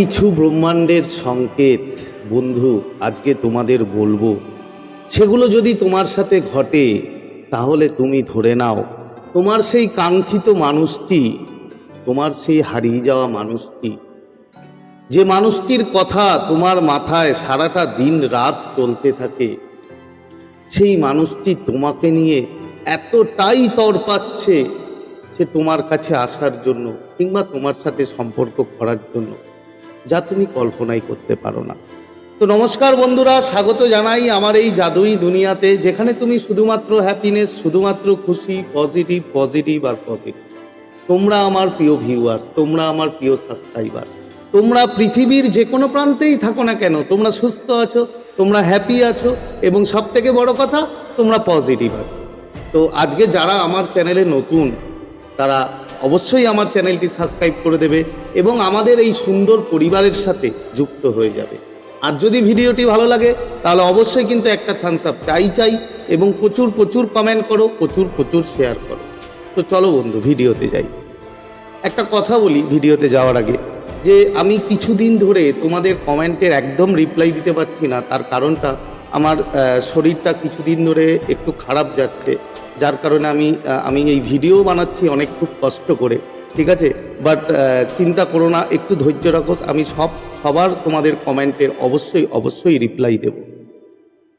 কিছু ব্রহ্মাণ্ডের সংকেত, বন্ধু, আজকে তোমাদের বলব। সেগুলো যদি তোমার সাথে ঘটে, তাহলে তুমি ধরে নাও, তোমার সেই কাঙ্ক্ষিত মানুষটি, তোমার সেই হারিয়ে যাওয়া মানুষটি। যে মানুষটির কথা তোমার মাথায় সারাটা দিন রাত চলতে থাকে, সেই মানুষটি তোমাকে নিয়ে এতটাই তর পাচ্ছে, সে তোমার কাছে আসার জন্য কিংবা তোমার সাথে সম্পর্ক করার জন্য। যা তুমি কল্পনাই করতে পারো না। তো নমস্কার বন্ধুরা, স্বাগত জানাই আমার এই জাদুই দুনিয়াতে, যেখানে তুমি শুধুমাত্র হ্যাপিনেস শুধুমাত্র খুশি পজিটিভ পজিটিভ আর পজিটিভ তোমরা আমার প্রিয় ভিউয়ার্স তোমরা আমার প্রিয় সাবস্ক্রাইবার তোমরা পৃথিবীর যে কোনো প্রান্তেই থাকো না কেন, তোমরা সুস্থ আছো, তোমরা হ্যাপি আছো, এবং সব থেকে বড় কথা, তোমরা পজিটিভ আছো। তো আজকে যারা আমার চ্যানেলে নতুন, তারা অবশ্যই আমার চ্যানেলটি সাবস্ক্রাইব করে দেবে। এবং আমাদের এই সুন্দর পরিবারের সাথে যুক্ত হয়ে যাবে। আর যদি ভিডিওটি ভালো লাগে, তাহলে অবশ্যই কিন্তু একটা থামস আপ চাই চাই এবং প্রচুর প্রচুর কমেন্ট করো, প্রচুর প্রচুর শেয়ার করো। তো চলো বন্ধু, ভিডিওতে যাই। একটা কথা বলি ভিডিওতে যাওয়ার আগে, যে আমি কিছুদিন ধরে তোমাদের কমেন্টের একদম রিপ্লাই দিতে পারছি না। তার কারণটা আমার শরীরটা কিছুদিন ধরে একটু খারাপ যাচ্ছে। যার কারণে আমি আমি এই ভিডিও বানাচ্ছি অনেক খুব কষ্ট করে। ঠিক আছে? বাট চিন্তা করো না, একটু ধৈর্য রাখো, আমি সব, সবার তোমাদের কমেন্টের অবশ্যই অবশ্যই রিপ্লাই দেব।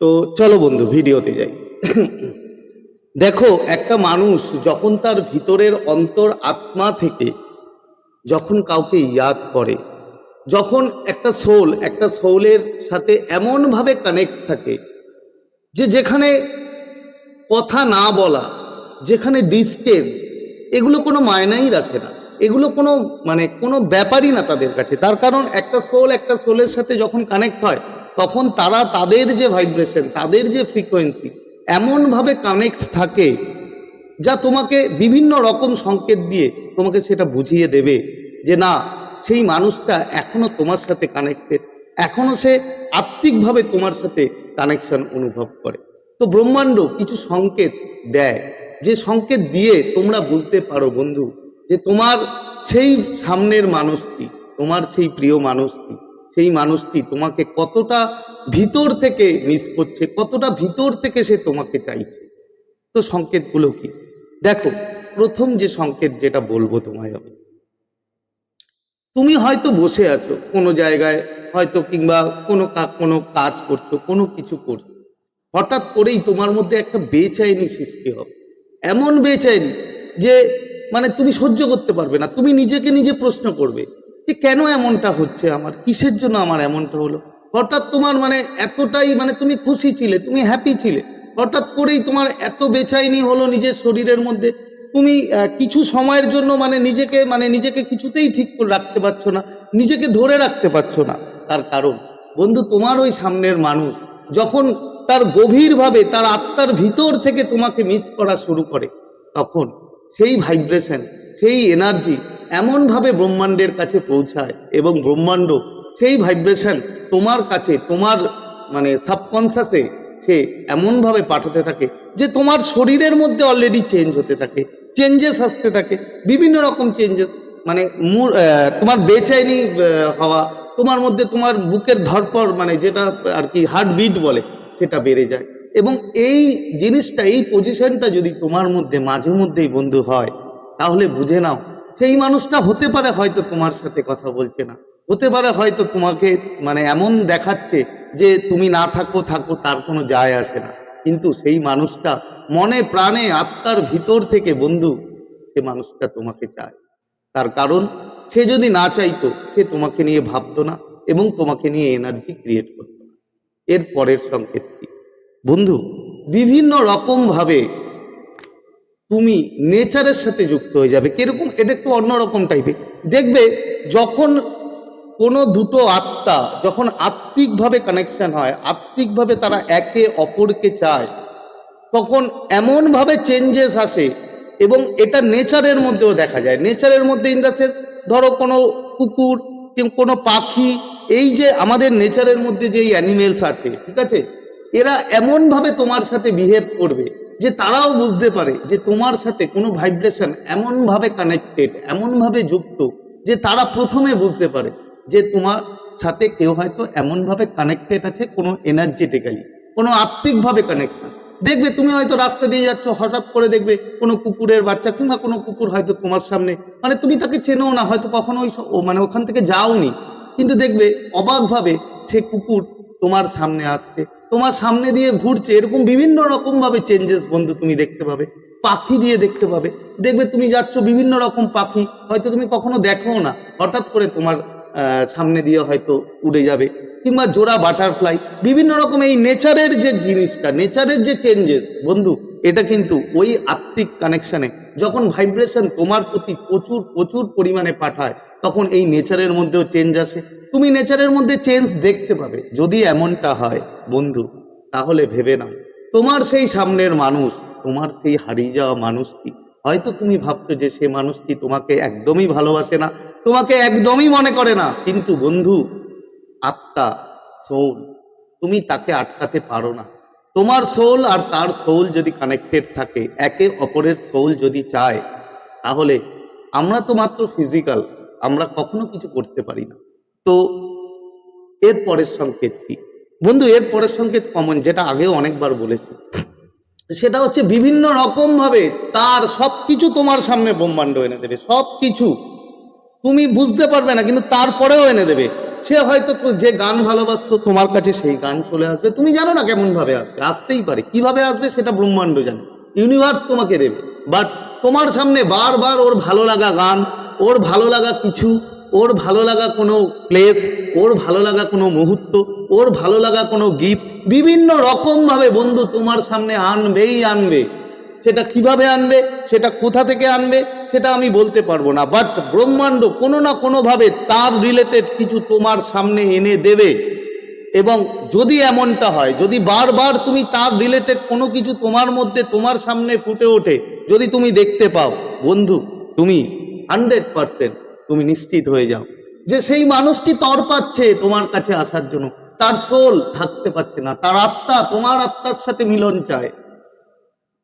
তো চলো বন্ধু, ভিডিওতে যাই। দেখো, একটা মানুষ যখন তার ভিতরের অন্তর আত্মা থেকে যখন কাউকে ইয়াদ করে, যখন একটা সোল একটা সোলের সাথে এমনভাবে কানেক্ট থাকে যে যেখানে কথা না বলা, যেখানে ডিস্টেন্স এগুলো কোনো মায়নাই রাখে না। এগুলো কোনো মানে কোনো ব্যাপারই না তাদের কাছে। তার কারণ একটা সোল একটা সোলের সাথে যখন কানেক্ট হয়, তখন তারা তাদের যে ভাইব্রেশন তাদের যে ফ্রিকোয়েন্সি এমনভাবে কানেক্ট থাকে যা তোমাকে বিভিন্ন রকম সংকেত দিয়ে তোমাকে সেটা বুঝিয়ে দেবে যে না, সেই মানুষটা এখনও তোমার সাথে কানেক্টেড এখনও সে আত্মিকভাবে তোমার সাথে কানেকশন অনুভব করে। তো ব্রহ্মাণ্ড কিছু সংকেত দেয়। যে সংকেত দিয়ে তোমরা বুঝতে পারো বন্ধু, যে তোমার সেই সামনের মানুষটি, তোমার সেই প্রিয় মানুষটি, সেই মানুষটি তোমাকে কতটা ভিতর থেকে মিস করছে, কতটা ভিতর থেকে সে তোমাকে চাইছে। তো সংকেতগুলো কি? দেখো, প্রথম যে সংকেত যেটা বলব তোমায় আমি। তুমি হয়তো বসে আছো কোনো জায়গায়, হয়তো কিংবা কোনো কোনো কাজ করছ, কোনো কিছু করছ। হঠাৎ করেই তোমার মধ্যে একটা বেচাইনি সৃষ্টি হবে। এমন বেচাইনি যে মানে তুমি সহ্য করতে পারবে না, তুমি নিজেকে নিজে প্রশ্ন করবে যে, কেন এমনটা হচ্ছে আমার? কিসের জন্য আমার এমনটা হলো? হঠাৎ তোমার মানে এতটাই মানে তুমি খুশি ছিলে, তুমি হ্যাপি ছিলে, হঠাৎ করেই তোমার এত বেচাইনি হলো নিজের শরীরের মধ্যে, তুমি কিছু সময়ের জন্য মানে নিজেকে মানে নিজেকে কিছুতেই ঠিক করে রাখতে পারছ না, নিজেকে ধরে রাখতে পারছ না। তার কারণ, বন্ধু, তোমার ওই সামনের মানুষ যখন তার গভীরভাবে তার আত্মার ভিতর থেকে তোমাকে মিস করা শুরু করে। তখন সেই ভাইব্রেশন সেই এনার্জি এমনভাবে ব্রহ্মাণ্ডের কাছে পৌঁছায় এবং ব্রহ্মাণ্ড সেই ভাইব্রেশন তোমার কাছে, তোমার মানে সাবকনসাসে সে এমনভাবে পাঠাতে থাকে যে তোমার শরীরের মধ্যে অলরেডি চেঞ্জ হতে থাকে চেঞ্জেস আসতে থাকে, বিভিন্ন রকম চেঞ্জেস মানে তোমার বেচাইনি হওয়া, তোমার মধ্যে তোমার বুকের ধরপর মানে যেটা আর কি হার্টবিট বলে সেটা বেড়ে যায়। এবং এই জিনিসটা, এই পজিশনটা যদি তোমার মধ্যে, মাঝে মধ্যেই বন্ধু হয়, তাহলে বুঝে নাও, সেই মানুষটা হতে পারে হয়তো তোমার সাথে কথা বলছে না। হতে পারে হয়তো তোমাকে মানে এমন দেখাচ্ছে যে তুমি না থাকো থাকো, তার কোনো যায় আসে না। কিন্তু সেই মানুষটা মনে, প্রাণে, আত্মার ভিতর থেকে বন্ধু, সে মানুষটা তোমাকে চায়। তার কারণ, সে যদি না চাইতো, সে তোমাকে নিয়ে ভাবতো না এবং তোমাকে নিয়ে এনার্জি ক্রিয়েট করতো। এর পরের সংকেত কি? বন্ধু, বিভিন্ন রকম ভাবে তুমি নেচারের সাথে যুক্ত হয়ে যাবে। কীরকম? এটা একটু অন্যরকম টাইপের দেখবে, যখন কোনো দুটো আত্মা যখন আত্মিকভাবে কানেকশন হয়, আত্মিকভাবে তারা একে অপরকে চায়, তখন এমনভাবে চেঞ্জেস আসে এবং এটা নেচারের মধ্যেও দেখা যায়। নেচারের মধ্যে ইন দ্য সেন্স ধরো কোনো কুকুর কোনো পাখি এই যে আমাদের নেচারের মধ্যে যে অ্যানিমেলস আছে, ঠিক আছে? এরা এমনভাবে তোমার সাথে বিহেভ করবে যে তারাও বুঝতে পারে যে তোমার সাথে কোনো ভাইব্রেশন এমনভাবে কানেক্টেড এমনভাবে যুক্ত যে তারা প্রথমে বুঝতে পারে যে তোমার সাথে কেউ হয়তো এমনভাবে কানেক্টেড আছে কোনো এনার্জেটিক্যালি কোনো আত্মিকভাবে কানেকশন দেখবে তুমি হয়তো রাস্তা দিয়ে যাচ্ছ, হঠাৎ করে দেখবে কোনো কুকুরের বাচ্চা কিংবা কোনো কুকুর হয়তো তোমার সামনে মানে তুমি তাকে চেনো না, হয়তো কখনো ওই মানে ওখান থেকে যাওনি। কিন্তু দেখবে অবাকভাবে সে কুকুর তোমার সামনে আসছে। তোমার সামনে দিয়ে ঘুরছে, এরকম বিভিন্ন রকম ভাবে চেঞ্জেস বন্ধু তুমি দেখতে পাবে। পাখি দিয়ে দেখতে পাবে। দেখবে তুমি যাচ্ছ বিভিন্ন রকম পাখি, হয়তো তুমি কখনো দেখো না। হঠাৎ করে তোমার সামনে দিয়ে হয়তো উড়ে যাবে। কিংবা জোড়া বাটারফ্লাই বিভিন্ন রকম এই নেচারের যে জিনিসটা, নেচারের যে চেঞ্জেস বন্ধু, এটা কিন্তু ওই আত্মিক কানেকশানে যখন ভাইব্রেশন তোমার প্রতি প্রচুর প্রচুর পরিমাণে পাঠায় তখন এই নেচারের মধ্যেও চেঞ্জ আসে। তুমি নেচারের মধ্যে চেঞ্জ দেখতে পাবে। যদি এমনটা হয়, বন্ধু, তাহলে ভেবে নাও। তোমার সেই সামনের মানুষ, তোমার সেই হারিয়ে যাওয়া মানুষটি, হয়তো তুমি ভাবছ যে সে মানুষটি তোমাকে একদমই ভালোবাসে না, তোমাকে একদমই মনে করে না। কিন্তু বন্ধু, আত্মা সোল তুমি তাকে আটকাতে পারো না। তোমার সোল আর তার সোল যদি কানেক্টেড থাকে, একে অপরের সোল যদি চায়, তাহলে আমরা তো মাত্র ফিজিক্যাল আমরা কখনো কিছু করতে পারি না। তো এর পরের সংকেত কি? বন্ধু, এর পরের সংকেত কমন যেটা আগেও অনেকবার বলেছি। সেটা হচ্ছে বিভিন্ন রকম ভাবে তার সবকিছু তোমার সামনে ব্রহ্মাণ্ড এনে দেবে, সবকিছু। তুমি বুঝতে পারবে না, কিন্তু তারপরেও এনে দেবে। সে হয়তো যে গান ভালোবাসতো, তোমার কাছে সেই গান চলে আসবে। তুমি জানো না কেমন ভাবে আসবে, আসতেই পারে। কীভাবে আসবে সেটা ব্রহ্মাণ্ড জানে। ইউনিভার্স তোমাকে দেবে। বাট তোমার সামনে বারবার ওর ভালো লাগা গান ওর ভালো লাগা কিছু, ওর ভালো লাগা কোনো প্লেস ওর ভালো লাগা কোনো মুহূর্ত, ওর ভালো লাগা কোনো গিফট বিভিন্ন রকমভাবে বন্ধু তোমার সামনে আনবেই আনবে। সেটা কীভাবে আনবে, সেটা কোথা থেকে আনবে, সেটা আমি বলতে পারব না। বাট ব্রহ্মাণ্ড কোনো না কোনোভাবে তার রিলেটেড কিছু তোমার সামনে এনে দেবে। এবং যদি এমনটা হয়, যদি বারবার তুমি তার রিলেটেড কোনো কিছু তোমার মধ্যে তোমার সামনে ফুটে ওঠে, যদি তুমি দেখতে পাও, বন্ধু, তুমি হান্ড্রেড পারসেন্ট তুমি নিশ্চিত হয়ে যাও যে সেই মানুষটি তর পাচ্ছে তোমার কাছে আসার জন্য। তার সোল থাকতে পারছে না, তার আত্মা, তোমার আত্মার সাথে মিলন চায়।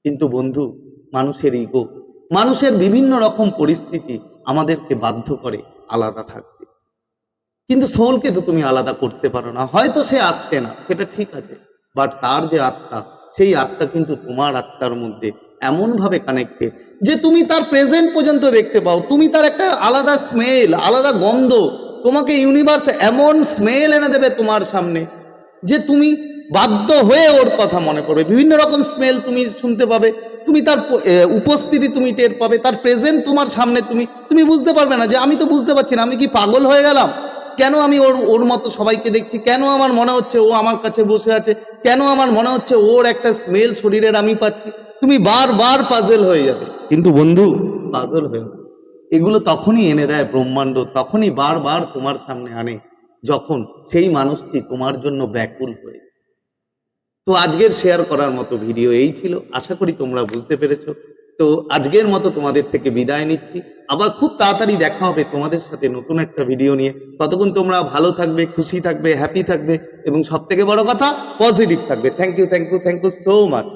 কিন্তু বন্ধু, মানুষের ইগো মানুষের বিভিন্ন রকম পরিস্থিতি আমাদেরকে বাধ্য করে আলাদা থাকতে। কিন্তু সোলকে তো তুমি আলাদা করতে পারো না, হয়তো সে আসছে না, সেটা ঠিক আছে। বাট তার যে আত্মা, সেই আত্মা কিন্তু তোমার আত্মার মধ্যে এমনভাবে কানেক্টেড যে তুমি তার প্রেজেন্ট পর্যন্ত দেখতে পাও। তুমি তার একটা আলাদা স্মেল আলাদা গন্ধ, তোমাকে ইউনিভার্স এমন স্মেল এনে দেবে তোমার সামনে যে তুমি বাধ্য হয়ে ওর কথা মনে পড়বে বিভিন্ন রকম স্মেল তুমি শুনতে পাবে। তুমি তার উপস্থিতি তুমি টের পাবে। তার প্রেজেন্ট তোমার সামনে তুমি তুমি বুঝতে পারবে না যে আমি তো বুঝতে পারছি না, আমি কি পাগল হয়ে গেলাম? কেন আমি ওর ওর মতো সবাইকে দেখছি? কেন আমার মনে হচ্ছে ও আমার কাছে বসে আছে? কেন আমার মনে হচ্ছে ওর একটা স্মেল শরীরের আমি পাচ্ছি? তুমি বারবার পাজেল হয়ে যাবে। কিন্তু বন্ধু পাজল হয়ে এগুলো তখনই এনে দেয় ব্রহ্মাণ্ড তখনই বারবার তোমার সামনে আনে যখন সেই মানুষটি তোমার জন্য ব্যাকুল হয়ে তো আজকের শেয়ার করার মতো ভিডিও এই ছিল। আশা করি তোমরা বুঝতে পেরেছ। তো আজকের মতো তোমাদের থেকে বিদায় নিচ্ছি। আবার খুব তাড়াতাড়ি দেখা হবে তোমাদের সাথে নতুন একটা ভিডিও নিয়ে। ততক্ষণ তোমরা ভালো থাকবে খুশি থাকবে হ্যাপি থাকবে এবং সব থেকে বড় কথা পজিটিভ থাকবে। Thank you thank you thank you so much